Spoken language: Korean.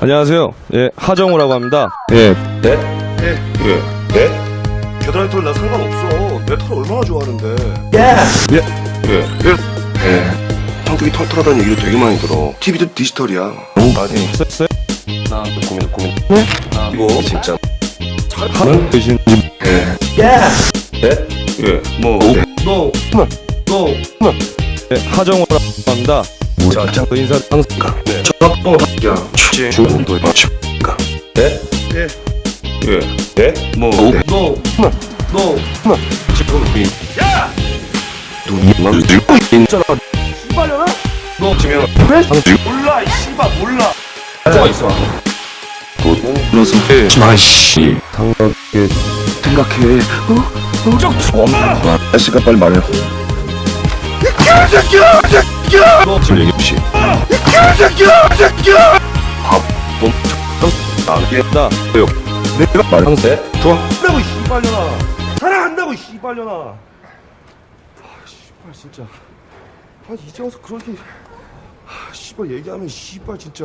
안녕하세요. 예, 하정우라고 합니다. 예, 예? 예? 겨드랑이 털나 상관없어. 내 털 얼마나 좋아하는데. 예. 예. 예. 예. 성격이 털털하다는 얘기를 되게 많이 들어. TV도 디지털이야. 너무 많이. 썼어요? 나 고민, 고민. 네? 나 이거 진짜. 하는 되신 예. 예? 예. 뭐. 너, 너, 예, 하정우라고 합니다. 자, 짱. 그 인사 항상 네. 저합봉 야. 취재. 중도 맞출까? 예? 예. 예. 예? 뭐. 너, 너, 지금 이. 야! 눈만 들고 있잖아. 씨발려나? 너 지명. 몰라, 이 씨발 몰라. 뭐가 있어? 불러서 해. 마씨. 당각에 생각해. 어? 어? 좀 엄마. 아씨가 빨리 말해. 개새끼야! 새끼야! 너 지금 얘기 없이. 개새끼야! 새끼야! 밥. 뭐? 나게 나 내가 말해. 항상 좋아. 한다고 씨발려나 사랑한다고 씨발려나 아 씨발 진짜 아 이제 와서 그렇게 아 씨발 얘기하면 씨발 진짜